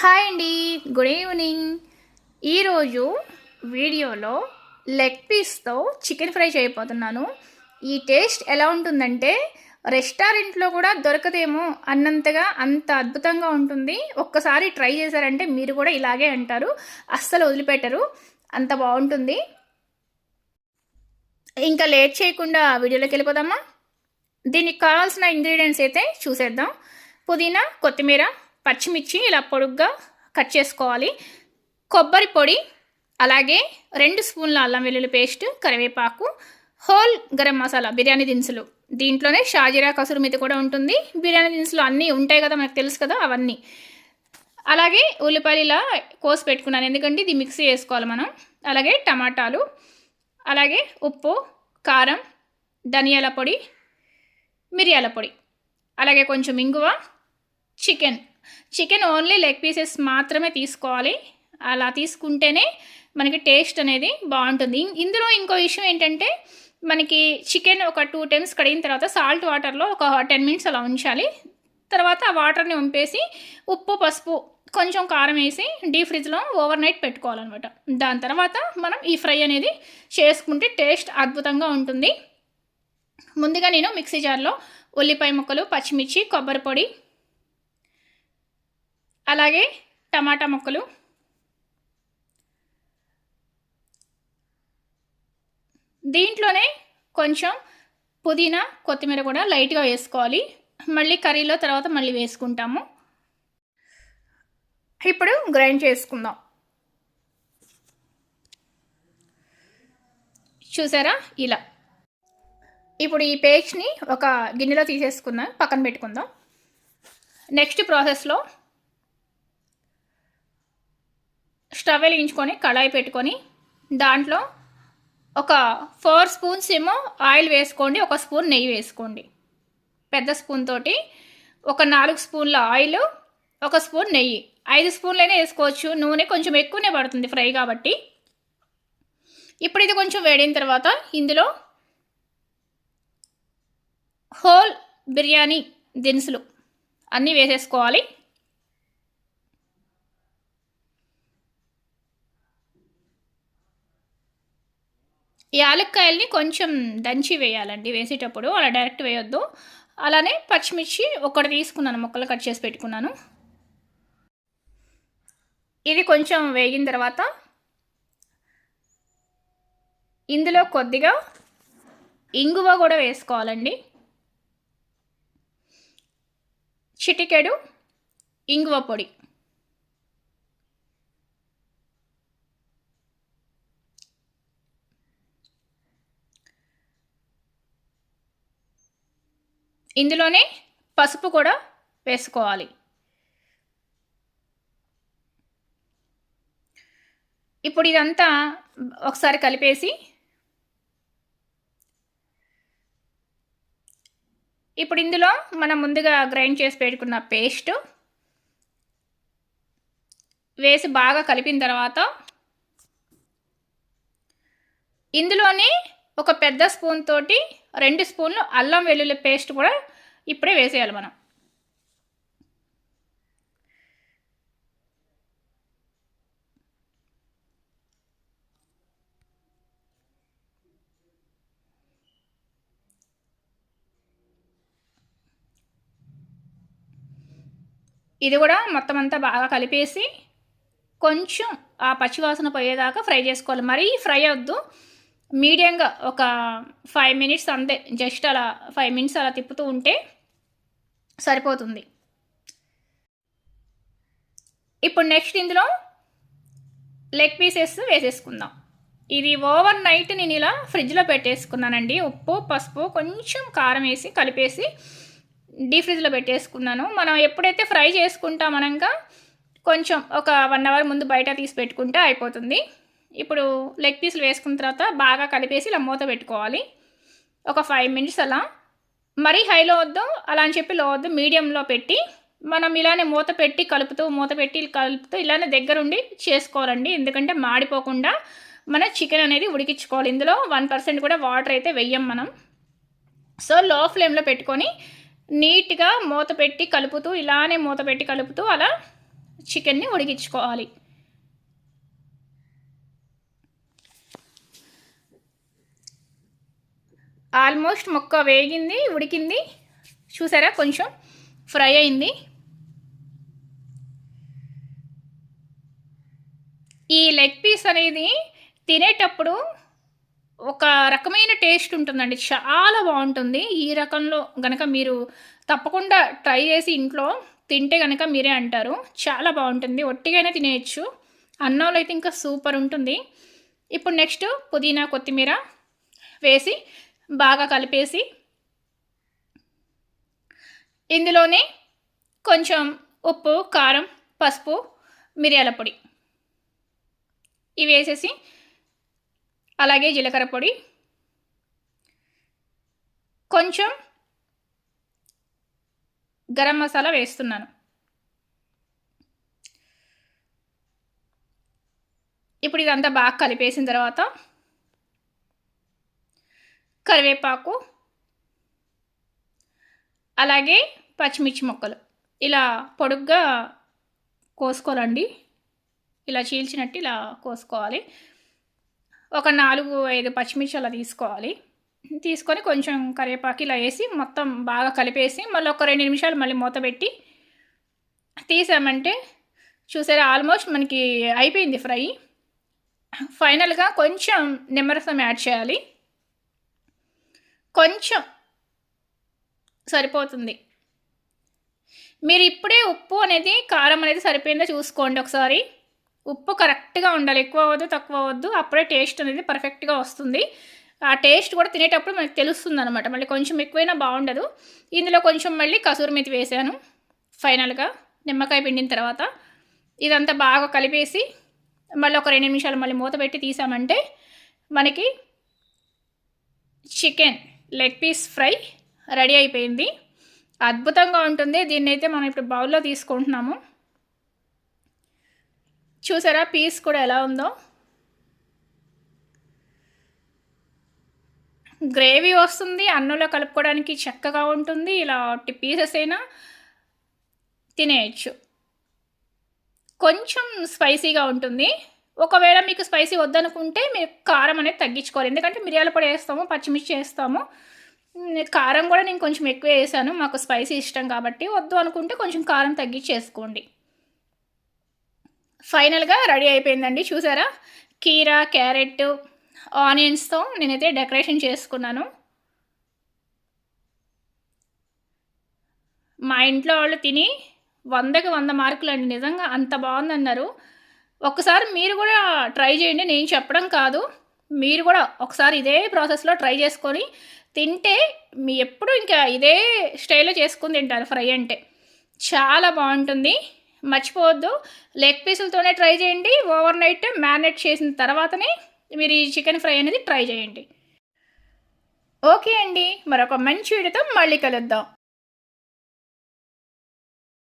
Hi అండి. Good evening. ఈరోజు వీడియోలో లెగ్ పీస్తో చికెన్ ఫ్రై చేయబోతున్నాను. ఈ టేస్ట్ ఎలా ఉంటుందంటే రెస్టారెంట్లో కూడా దొరకదేమో అన్నంతగా అంత అద్భుతంగా ఉంటుంది. ఒక్కసారి ట్రై చేశారంటే మీరు కూడా ఇలాగే అంటారు. అస్సలు వదిలిపెట్టరు. అంత బాగుంటుంది. ఇంకా లేట్ చేయకుండా వీడియోలోకి వెళ్ళిపోదామా? దీనికి కావాల్సిన ఇంగ్రీడియంట్స్ అయితే చూసేద్దాం. పుదీనా కొత్తిమీర పచ్చిమిర్చి ఇలా పొడుగ్గా కట్ చేసుకోవాలి. కొబ్బరి పొడి అలాగే రెండు స్పూన్ల అల్లం వెల్లుల్లి పేస్ట్ కరివేపాకు హోల్ గరం మసాలా బిర్యానీ దినుసులు. దీంట్లోనే షాజీరా కసూరు మీద కూడా ఉంటుంది. బిర్యానీ దినుసులు అన్నీ ఉంటాయి కదా మనకు తెలుసు కదా అవన్నీ. అలాగే ఉల్లిపాయలు ఇలా కోసి పెట్టుకున్నాను ఎందుకంటే ఇది మిక్సీ చేసుకోవాలి మనం. అలాగే టమాటాలు అలాగే ఉప్పు కారం ధనియాల పొడి మిరియాల పొడి అలాగే కొంచెం ఇంగువ chicken. Chicken only leg pieces మాత్రమే తీసుకోవాలి. అలా తీసుకుంటేనే మనకి టేస్ట్ అనేది బాగుంటుంది. ఇందులో ఇంకో విషయం ఏంటంటే మనకి చికెన్ ఒక టూ టైమ్స్ కడిగిన తర్వాత సాల్ట్ వాటర్లో ఒక టెన్ మినిట్స్ అలా ఉంచాలి. తర్వాత ఆ వాటర్ని వంపేసి ఉప్పు పసుపు కొంచెం కారం వేసి డీ ఫ్రిడ్జ్లో ఓవర్ నైట్ పెట్టుకోవాలన్నమాట. దాని తర్వాత మనం ఈ ఫ్రై అనేది చేసుకుంటే టేస్ట్ అద్భుతంగా ఉంటుంది. ముందుగా నేను మిక్సీ జార్లో ఉల్లిపాయ ముక్కలు పచ్చిమిర్చి కొబ్బరి పొడి అలాగే టమాటా ముక్కలు. దీంట్లోనే కొంచెం పుదీనా కొత్తిమీర కూడా లైట్గా వేసుకోవాలి. మళ్ళీ కర్రీలో తర్వాత మళ్ళీ వేసుకుంటాము. ఇప్పుడు గ్రైండ్ చేసుకుందాం. చూసారా? ఇలా. ఇప్పుడు ఈ పేస్ట్ని ఒక గిన్నెలో తీసేసుకుందాం పక్కన పెట్టుకుందాం. నెక్స్ట్ ప్రాసెస్లో స్టవ్ వెలిగించుకొని కళాయి పెట్టుకొని దాంట్లో ఒక ఫోర్ స్పూన్స్ ఏమో ఆయిల్ వేసుకోండి ఒక స్పూన్ నెయ్యి వేసుకోండి. పెద్ద స్పూన్ తోటి ఒక నాలుగు స్పూన్ల ఆయిల్ ఒక స్పూన్ నెయ్యి. ఐదు స్పూన్లైనా వేసుకోవచ్చు. నూనె కొంచెం ఎక్కువనే పడుతుంది ఫ్రై కాబట్టి. ఇప్పుడు ఇది కొంచెం వేడిన తర్వాత ఇందులో హోల్ బిర్యానీ దినుసులు అన్నీ వేసేసుకోవాలి. యాలక్కాయల్ని కొంచెం దంచి వేయాలండి. వేసేటప్పుడు అలా డైరెక్ట్ వేయొద్దు. అలానే పచ్చిమిర్చి ఒకటి తీసుకున్నాను ముక్కలు కట్ చేసి పెట్టుకున్నాను. ఇది కొంచెం వేగిన తర్వాత ఇందులో కొద్దిగా ఇంగువ కూడా వేసుకోవాలండి. చిటికెడు ఇంగువ పొడి. ఇందులోనే పసుపు కూడా వేసుకోవాలి. ఇప్పుడు ఇదంతా ఒకసారి కలిపేసి ఇప్పుడు ఇందులో మనం ముందుగా గ్రైండ్ చేసి పెట్టుకున్న పేస్ట్ వేసి బాగా కలిపిన తర్వాత ఇందులోనే ఒక పెద్ద స్పూన్ తోటి రెండు స్పూన్లు అల్లం వెల్లుల్లి పేస్ట్ కూడా ఇప్పుడే వేసేయాలి మనం. ఇది కూడా మొత్తం అంతా బాగా కలిపేసి కొంచెం ఆ పచ్చివాసన పోయేదాకా ఫ్రై చేసుకోవాలి. మరీ ఫ్రై అవద్దు మీడియంగా ఒక ఫైవ్ మినిట్స్ అంతే జస్ట్ అలా ఫైవ్ మినిట్స్ అలా తిప్పుతూ ఉంటే సరిపోతుంది. ఇప్పుడు నెక్స్ట్ ఇందులో లెగ్ పీసెస్ వేసేసుకుందాం. ఇది ఓవర్ నైట్ నేను ఇలా ఫ్రిడ్జ్లో పెట్టేసుకున్నానండి. ఉప్పు పసుపు కొంచెం కారం వేసి కలిపేసి డీ ఫ్రిడ్జ్లో పెట్టేసుకున్నాను. మనం ఎప్పుడైతే ఫ్రై చేసుకుంటాం అనగా కొంచెం ఒక వన్ అవర్ ముందు బయట తీసి పెట్టుకుంటే అయిపోతుంది. ఇప్పుడు లెగ్ పీసులు వేసుకున్న తర్వాత బాగా కలిపేసి ఇలా మూత పెట్టుకోవాలి. ఒక ఫైవ్ మినిట్స్ అలా. మరీ హైలో వద్దు అలా అని చెప్పి లో వద్దు మీడియంలో పెట్టి మనం ఇలానే మూత పెట్టి కలుపుతూ మూత పెట్టి కలుపుతూ ఇలానే దగ్గరుండి చేసుకోవాలండి. ఎందుకంటే మాడిపోకుండా మన చికెన్ అనేది ఉడికించుకోవాలి. ఇందులో వన్ పర్సెంట్ కూడా వాటర్ అయితే వెయ్యం మనం. సో లో ఫ్లేమ్లో పెట్టుకొని నీట్గా మూత పెట్టి కలుపుతూ ఇలానే మూత పెట్టి కలుపుతూ అలా చికెన్ని ఉడికించుకోవాలి. ఆల్మోస్ట్ మొక్క వేగింది ఉడికింది. చూసారా? కొంచెం ఫ్రై అయింది. ఈ లెగ్ పీస్ అనేది తినేటప్పుడు ఒక రకమైన టేస్ట్ ఉంటుందండి. చాలా బాగుంటుంది. ఈ రకంలో గనక మీరు తప్పకుండా ట్రై చేసి ఇంట్లో తింటే కనుక మీరే అంటారు. చాలా బాగుంటుంది. ఒట్టిగానే తినేయచ్చు. అన్నంలో అయితే ఇంకా సూపర్ ఉంటుంది. ఇప్పుడు నెక్స్ట్ పుదీనా కొత్తిమీర వేసి బాగా కలిపేసి ఇందులోనే కొంచెం ఉప్పు కారం పసుపు మిరియాల పొడి. ఇవి వేసేసి అలాగే జీలకర్ర పొడి. కొంచెం గరం మసాలా వేస్తున్నాను. ఇప్పుడు ఇదంతా బాగా కలిపేసిన తర్వాత కరివేపాకు అలాగే పచ్చిమిర్చి మొక్కలు. ఇలా పొడుగ్గా కోసుకోవాలండి. ఇలా చీల్చినట్టు ఇలా కోసుకోవాలి. ఒక నాలుగు ఐదు పచ్చిమిర్చి అలా తీసుకోవాలి. తీసుకొని కొంచెం కరివేపాకు ఇలా వేసి మొత్తం బాగా కలిపేసి మళ్ళీ ఒక రెండు నిమిషాలు మళ్ళీ మూత పెట్టి తీసామంటే చూసారా ఆల్మోస్ట్ మనకి అయిపోయింది ఫ్రై. ఫైనల్గా కొంచెం నిమ్మరసం యాడ్ చేయాలి. కొంచెం సరిపోతుంది. మీరు ఇప్పుడే ఉప్పు అనేది కారం అనేది సరిపోయిందో చూసుకోండి ఒకసారి. ఉప్పు కరెక్ట్గా ఉండాలి. ఎక్కువ అవ్వద్దు తక్కువ అవ్వద్దు. అప్పుడే టేస్ట్ అనేది పర్ఫెక్ట్గా వస్తుంది. ఆ టేస్ట్ కూడా తినేటప్పుడు మనకు తెలుస్తుంది అనమాట మళ్ళీ కొంచెం ఎక్కువైనా బాగుండదు. ఇందులో కొంచెం మళ్ళీ కసూరి మెతి వేసాను ఫైనల్గా. నిమ్మకాయ పిండిన తర్వాత ఇదంతా బాగా కలిపేసి మళ్ళీ ఒక రెండు నిమిషాలు మళ్ళీ మూత పెట్టి తీసామంటే మనకి chicken leg piece fry ready అయిపోయింది. అద్భుతంగా ఉంటుంది. దీన్ని అయితే మనం ఇప్పుడు బౌల్లో తీసుకుంటున్నాము. చూసారా పీస్ కూడా ఎలా ఉందో? గ్రేవీ వస్తుంది. అన్నంలో కలుపుకోవడానికి చక్కగా ఉంటుంది. ఇలా పీసెస్ అయినా తినేయచ్చు. కొంచెం స్పైసీగా ఉంటుంది. ఒకవేళ మీకు స్పైసీ వద్దనుకుంటే మీరు కారం అనేది తగ్గించుకోవాలి. ఎందుకంటే మిరియాల పొడి వేస్తాము పచ్చిమిర్చి వేస్తాము. కారం కూడా నేను కొంచెం ఎక్కువ వేసాను. మాకు స్పైసీ ఇష్టం కాబట్టి వద్దు అనుకుంటే కొంచెం కారం తగ్గించేసుకోండి ఫైనల్గా రెడీ అయిపోయిందండి. చూసారా? కీరా క్యారెట్ ఆనియన్స్తో నేనైతే డెకరేషన్ చేసుకున్నాను. మా ఇంట్లో వాళ్ళు తిని వందకి వంద మార్కులు అండి. నిజంగా అంత బాగుందన్నారు. ఒకసారి మీరు కూడా ట్రై చేయండి. నేను చెప్పడం కాదు. మీరు కూడా ఒకసారి ఇదే ప్రాసెస్లో ట్రై చేసుకొని తింటే మీ ఎప్పుడు ఇంకా ఇదే స్టైల్లో చేసుకుని తింటారు ఫ్రై అంటే. చాలా బాగుంటుంది. మర్చిపోవద్దు. లెగ్ పీసులతోనే ట్రై చేయండి. ఓవర్ నైట్ మ్యారినేట్ చేసిన తర్వాతనే మీరు ఈ చికెన్ ఫ్రై అనేది ట్రై చేయండి. ఓకే అండి. మరొక మంచి వీడియోతో మళ్ళీ కలుద్దాం.